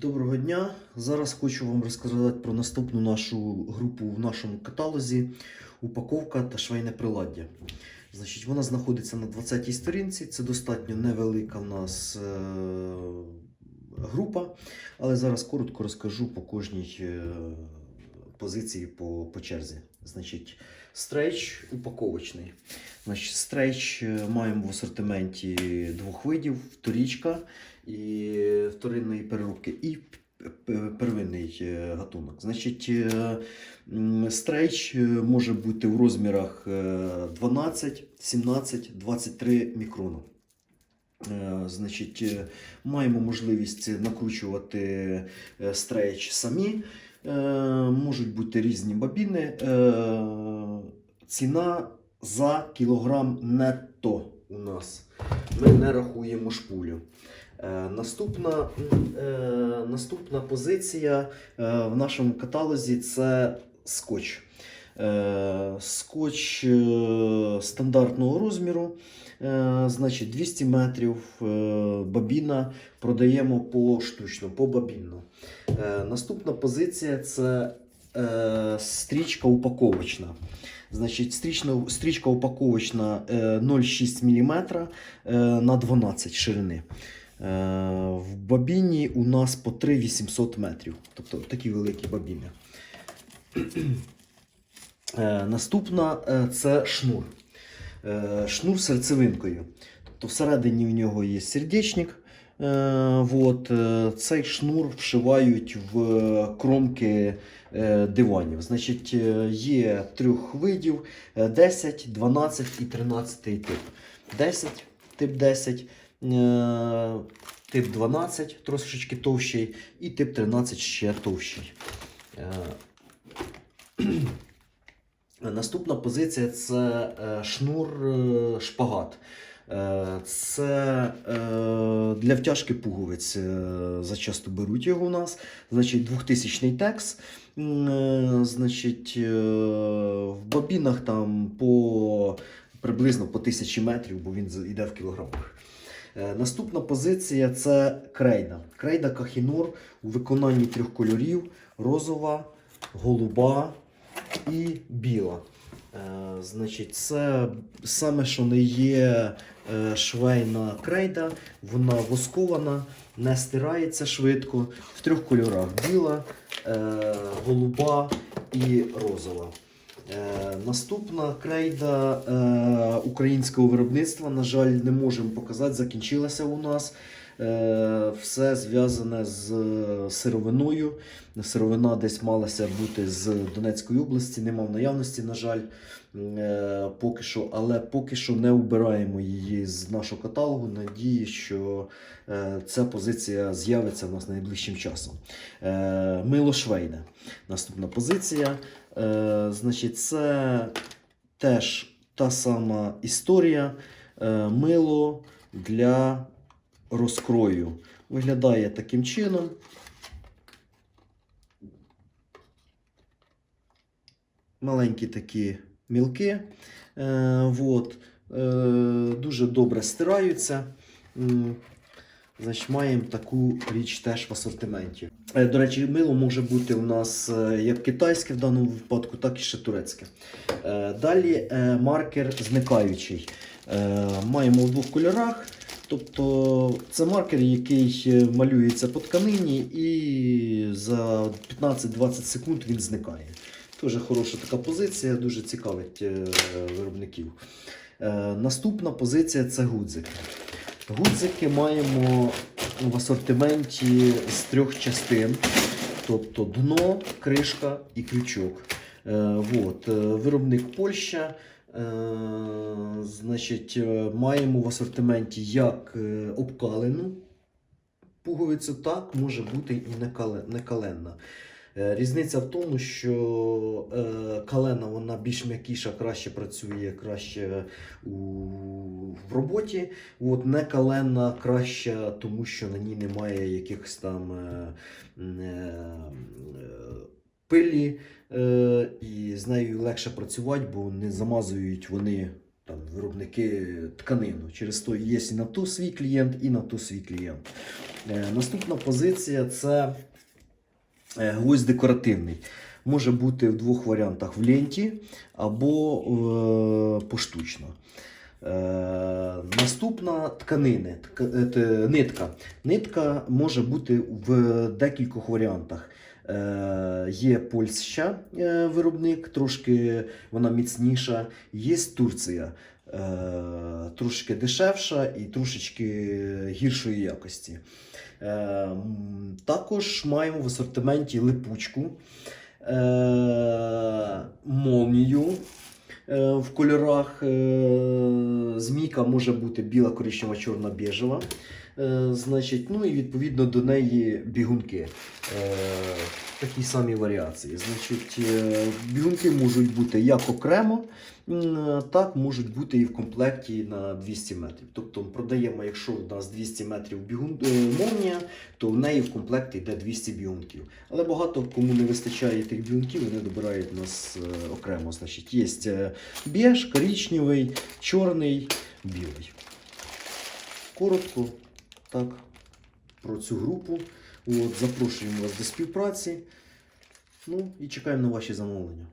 Доброго дня! Зараз хочу вам розказати про наступну нашу групу в нашому каталозі упаковка та швейне приладдя. Значить, вона знаходиться на 20-й сторінці. Це достатньо невелика в нас е- група, але зараз коротко розкажу по кожній е- позиції по, по черзі. Значить, стрейч упаковочний. Значить, стрейч е, маємо в асортименті двох видів: вторічка і вторинної переробки, і первинний е, гатунок. Значить, е, е, може бути в розмірах е, 12, 17, 23 мікрона. Значить, маємо можливість накручувати стрейч самі. Е, Можуть бути різні бабіни. Е, Ціна за кілограм нетто у нас. Ми не рахуємо шпулю. Е, Наступна, наступна позиція в нашому каталозі це скотч. Е, Скотч е, стандартного розміру, е, значить 200 метрів бабіна продаємо поштучно, побабінно. Наступна позиція це стрічка упаковочна. Значить, стрічна, стрічка упаковочна е, 0,6 мм на 12 ширини. В бабіні у нас по 3,800 метрів. Тобто такі великі бабіни. Е, Наступна е, це шнур. Е, Шнур з серцевинкою. Тобто всередині в нього є сердечник. Е, цей шнур вшивають в кромки диванів. Значить, є трьох видів: е, 10, 12 і 13 тип. 10, тип 10, е, тип 12 трошечки товщий, і тип 13 ще товщий. Наступна позиція це е, шнур е, шпагат. Е, Це для втяжки пуговиць. Зачасто беруть його у нас. Значить, 2000 текс. Значить, в бобінах там по приблизно по 1000 метрів, бо він йде в кілограмах. Наступна позиція це крейда. Крейда Кахінур у виконанні трьох кольорів: розова, голуба і біла. Е, Значить, це саме, що не є е, швейна крейда, вона воскована, не стирається швидко в трьох кольорах: біла, е, голуба і розова. Наступна крейда українського виробництва, на жаль, не можемо показати, закінчилася у нас. Е, Все зв'язане з е, сировиною. Сировина десь малася бути з Донецької області, нема в наявності, на жаль, е, поки що, але поки що не убираємо її з нашого каталогу. Надію, що ця позиція з'явиться в нас найближчим часом. Мило швейне. Наступна позиція. Значить, це теж та сама історія. Мило для розкрою. Виглядає таким чином. Маленькі такі мілки. Е, е, дуже добре стираються. Значить, маємо таку річ теж в асортименті. Е, До речі, мило може бути у нас е, як китайське в даному випадку, так і ще турецьке. Далі маркер зникаючий. Маємо в двох кольорах. Тобто це маркер, який е, малюється по тканині, і за 15-20 секунд він зникає. Дуже хороша така позиція, дуже цікавить е, виробників. Е, Наступна позиція це гудзики. Гудзики маємо в асортименті з трьох частин, тобто дно, кришка і крючок. Е, вот, е, виробник Польща. Е, значить, маємо в асортименті як обкалену пуговицю, так може бути і некаленна. Різниця в тому, що калена вона більш м'якіша, краще працює, краще в роботі. От не калена краща, тому що на ній немає якихось там пилі, е, і з нею легше працювати, бо не замазують вони там, виробники тканину. Через то є і на то свій клієнт, і на то свій клієнт. Е, Наступна позиція це е, гвоздь декоративний. Може бути в двох варіантах в ленті або е, поштучно. Е, наступна тканини, тка- е, нитка. Нитка може бути в декількох варіантах. Е, є Польща е, виробник, трошки вона міцніша. Є Турція, е, трошки дешевша і трошечки гіршої якості. Також маємо в асортименті липучку, молнію в кольорах. Змійка може бути біла, коричнева, чорна, біжева. Е, значить, ну і відповідно до неї бігунки. Е, такі самі варіації. Значить, е, бігунки можуть бути як окремо, так можуть бути і в комплекті на 200 метрів. Тобто продаємо, якщо в нас 200 метрів бігун, молнія, то в неї в комплекті йде 200 бігунків. Але багато кому не вистачає тих бігунків, вони добирають у нас окремо. Значить, є біж, коричневий, чорний, білий. Коротко так, про цю групу. От, запрошуємо вас до співпраці. Ну і чекаємо на ваші замовлення.